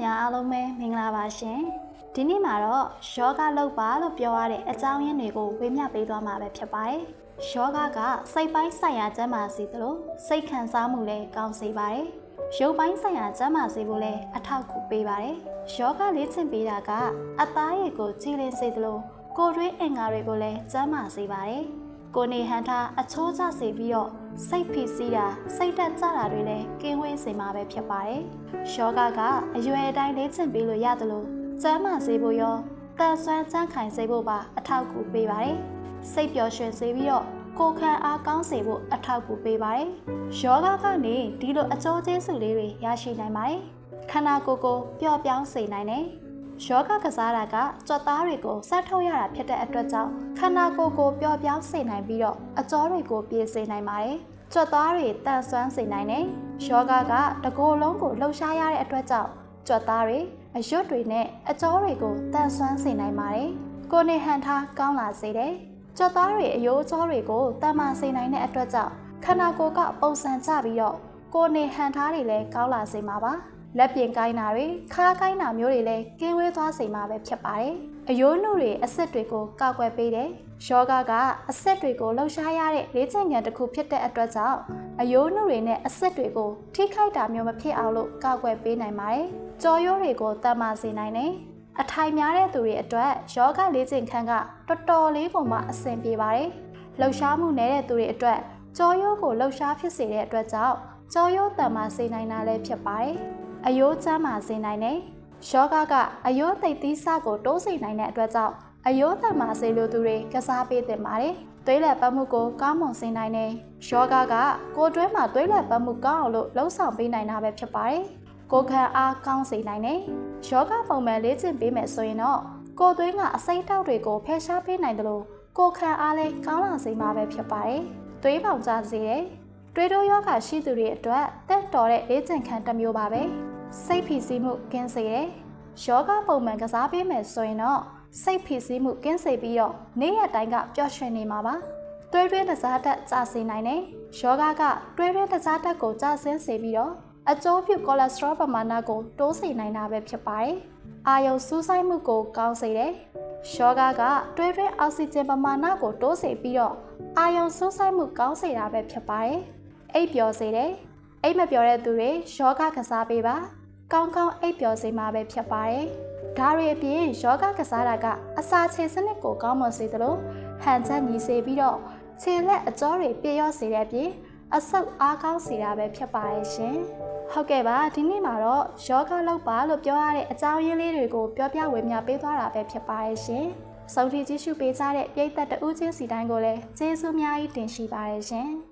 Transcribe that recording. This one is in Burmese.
များအားလုံးပဲမင်္ဂလာပါရှင်ဒီနေ့မှာတော့ယောဂလောက်ပါလို့ပြောရတဲ့အကြောင်းရင်းတွေကိုဝေမျှပေးသွားမှာပဲဖြစ်ပါတယ်ယောဂကစိတ်ပိုင်းဆိုင်ရာကျန်းမာစေသလိုစိတ်ခံစားမှုလည်းကောင်းစေပါတယ်ရုပ်ပိုင်းဆိုင်ရာကျန်းမာစေဖို့လည်းအထောက်အကူပေးပါတယ်ယောဂလေ့ကျင့်ပေးတာကအသားရည်ကိုကြည်လင်စေသလိုကိုယ်တွင်းအင်္ဂါတွေကိုလည်းကျန်းမာစေပါတယ် ကိုယ်နေဟန်ထားအချိုးကျစေပြီးတော့စိတ်ဖိစီးတာစိတ်တက်ကြတာတွေလည်းကင်းဝေးစေမှာပဲဖြစ်ပါတယ်။ယောဂကအရွယ်အတိုင်းလေ့ကျင့်ပေးလို့ရတယ်လို့ကျမ်းမာစေဖို့ရောတန်ဆွမ်းစမ်းခိုင်စေဖို့ပါအထောက်အကူပေးပါတယ်။စိတ်ပျော်ရွှင်စေပြီးတော့ကိုယ်ခံအားကောင်းစေဖို့အထောက်အကူပေးပါတယ်။ယောဂကနေဒီလိုအကျိုးကျေးဇူးလေးတွေရရှိနိုင်ပါတယ်။ခန္ဓာကိုယ်ကိုပျော့ပြောင်းစေနိုင်တယ်။ ယောဂကစားတာကကြွက်သားတွေကိုဆက်ထုတ်ရတာဖြစ်တဲ့အတွက်ကြောင့်ခန္ဓာကိုယ်ကိုပျော့ပြောင်းစေနိုင်ပြီးတော့အကြောတွေကိုပြေစေနိုင်ပါတယ်။ကြွက်သားတွေတန်ဆွမ်းစေနိုင်တယ်။ယောဂကတကိုယ်လုံးကိုလှုပ်ရှားရတဲ့အတွက်ကြောင့်ကြွက်သားတွေအရွတ်တွေနဲ့အကြောတွေကိုတန်ဆွမ်းစေနိုင်ပါတယ်။ကိုယ်နေဟန်ထားကောင်းလာစေတယ်။ကြွက်သားတွေအယိုးအကြောတွေကိုတန်မာစေနိုင်တဲ့အတွက်ကြောင့်ခန္ဓာကိုယ်ကပုံစံကျပြီးတော့ကိုယ်နေဟန်ထားတွေလည်းကောင်းလာစေမှာပါ။ လက်ပြင်ကိုင်းတာတွေခါကိုင်းတာမျိုးတွေလည်းကင်းဝေးသွားစေမှာပဲဖြစ်ပါတယ်။အယိုးနှုတ်တွေအဆက်တွေကိုကောက်ွယ်ပေးတယ်။ယောဂကအဆက်တွေကိုလှုပ်ရှားရတဲ့လေ့ကျင့်ခန်းတစ်ခုဖြစ်တဲ့အတွက်ကြောင့်အယိုးနှုတ်တွေနဲ့အဆက်တွေကိုထိခိုက်တာမျိုးမဖြစ်အောင်လို့ကောက်ွယ်ပေးနိုင်ပါတယ်။ကြော်ရိုးတွေကိုတတ်မှစေနိုင်တယ်။အထိုင်များတဲ့သူတွေအတွက်ယောဂလေ့ကျင့်ခန်းကတော်တော်လေးပုံမှအဆင်ပြေပါတယ်။လှုပ်ရှားမှုနေတဲ့သူတွေအတွက်ကြော်ရိုးကိုလှုပ်ရှားဖြစ်စေတဲ့အတွက်ကြောင့်ကြော်ရိုးတတ်မှစေနိုင်တာလည်းဖြစ်ပါတယ်။ အယိုးချမ်းမှစေနိုင်တယ်။ယောဂကအယိုးသိပ်သီးစကိုတိုးစေနိုင်တဲ့အတွက်ကြောင့်အယိုးတတ်မှစေလိုသူတွေကစားပေးတင်ပါတယ်။သွေးလက်ပတ်မှုကိုကောင်းမွန်စေနိုင်တယ်။ယောဂကကိုယ်တွဲမှာသွေးလက်ပတ်မှုကောင်းအောင်လို့လှုံ့ဆော်ပေးနိုင်တာပဲဖြစ်ပါတယ်။ကိုယ်ခံအားကောင်းစေနိုင်တယ်။ယောဂပုံမှန်လေ့ကျင့်ပေးမယ်ဆိုရင်တော့ကိုယ်သွေးကအစိမ့်တောက်တွေကိုဖယ်ရှားပေးနိုင်တယ်လို့ကိုယ်ခံအားလည်းကောင်းလာစေမှာပဲဖြစ်ပါတယ်။သွေးပေါင်ကျစေတယ်။တွေးတိုးယောဂရှိသူတွေအတွက်တက်တော်တဲ့လေ့ကျင့်ခန်းတစ်မျိုးပါပဲ။ စိတ်ဖိစီးမှုကင်းစေတယ်။ယောဂပုံမှန်ကစားပေးမယ်ဆိုရင်တော့စိတ်ဖိစီးမှုကင်းစေပြီးတော့နေ့ရက်တိုင်းကပျော်ရွှင်နေမှာပါ။တွဲတွဲတစားတက်ကျစေနိုင်တယ်။ယောဂကတွဲတွဲတစားတက်ကိုကျဆင်းစေပြီးတော့အကျိုးပြုကိုလက်စထရောပမာဏကိုတိုးစေနိုင်တာပဲဖြစ်ပါတယ်။အာယုံစူးစိုက်မှုကိုကောင်းစေတယ်။ယောဂကတွဲတွဲအောက်ဆီဂျင်ပမာဏကိုတိုးစေပြီးတော့အာယုံစူးစိုက်မှုကောင်းစေတာပဲဖြစ်ပါတယ်။အိပ်ပျော်စေတယ်။အိပ်မပျော်တဲ့သူတွေယောဂကစားပေးပါ။ ကောင်းကောင်းအိပ်ပျော်စေမှာပဲဖြစ်ပါတယ်။ဒါတွေအပြင်ယောဂကစားတာကအစာချေစနစ်ကိုကောင်းမွန်စေသလိုဟန်ချက်ညီစေပြီးတော့ခြေလက်အကြောတွေပြည့်ရော့စေတဲ့အပြင်အဆုပ်အားကောင်းစေတာပဲဖြစ်ပါရဲ့ရှင်။ဟုတ်ကဲ့ပါဒီနေ့မှာတော့ယောဂလောက်ပါလို့ပြောရတဲ့အကြောင်းရင်းလေးတွေကိုပြောပြဝေမျှပေးသွားတာပဲဖြစ်ပါရဲ့ရှင်။စုံထီကြည့်ရှုပေးကြတဲ့ပြည်သက်တဦးချင်းစီတိုင်းကိုလည်းကျေးဇူးများကြီးတင်ရှိပါရဲ့ရှင်။